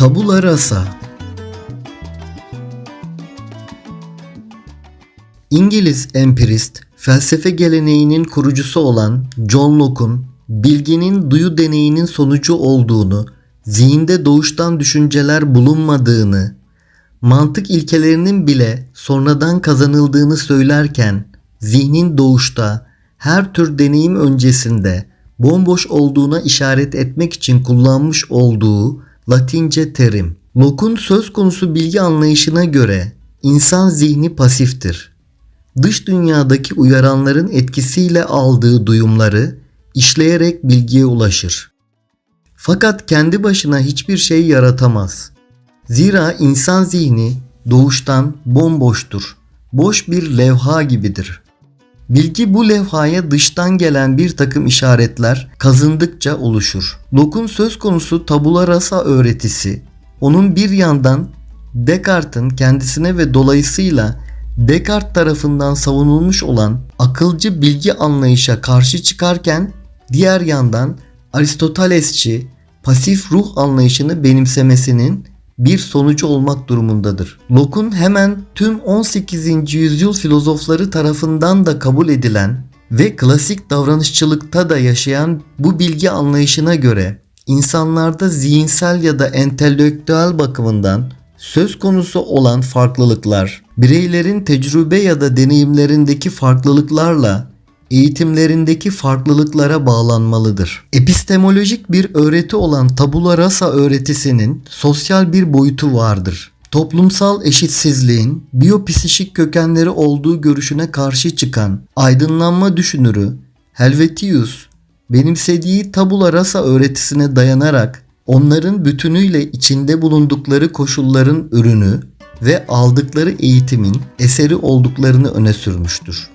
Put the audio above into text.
Tabula rasa İngiliz empirist, felsefe geleneğinin kurucusu olan John Locke'un bilginin duyu deneyinin sonucu olduğunu, zihinde doğuştan düşünceler bulunmadığını, mantık ilkelerinin bile sonradan kazanıldığını söylerken zihnin doğuşta her tür deneyim öncesinde bomboş olduğuna işaret etmek için kullanmış olduğu Latince terim. Locke'un söz konusu bilgi anlayışına göre insan zihni pasiftir. Dış dünyadaki uyaranların etkisiyle aldığı duyumları işleyerek bilgiye ulaşır. Fakat kendi başına hiçbir şey yaratamaz. Zira insan zihni doğuştan bomboştur. Boş bir levha gibidir. Bilgi bu levhaya dıştan gelen bir takım işaretler kazındıkça oluşur. Locke'un söz konusu tabula rasa öğretisi, onun bir yandan Descartes'in kendisine ve dolayısıyla Descartes tarafından savunulmuş olan akılcı bilgi anlayışa karşı çıkarken diğer yandan Aristotelesçi pasif ruh anlayışını benimsemesinin bir sonucu olmak durumundadır. Locke'un hemen tüm 18. yüzyıl filozofları tarafından da kabul edilen ve klasik davranışçılıkta da yaşayan bu bilgi anlayışına göre insanlarda zihinsel ya da entelektüel bakımından söz konusu olan farklılıklar bireylerin tecrübe ya da deneyimlerindeki farklılıklarla eğitimlerindeki farklılıklara bağlanmalıdır. Epistemolojik bir öğreti olan tabula rasa öğretisinin sosyal bir boyutu vardır. Toplumsal eşitsizliğin biyopsişik kökenleri olduğu görüşüne karşı çıkan aydınlanma düşünürü Helvetius benimsediği tabula rasa öğretisine dayanarak onların bütünüyle içinde bulundukları koşulların ürünü ve aldıkları eğitimin eseri olduklarını öne sürmüştür.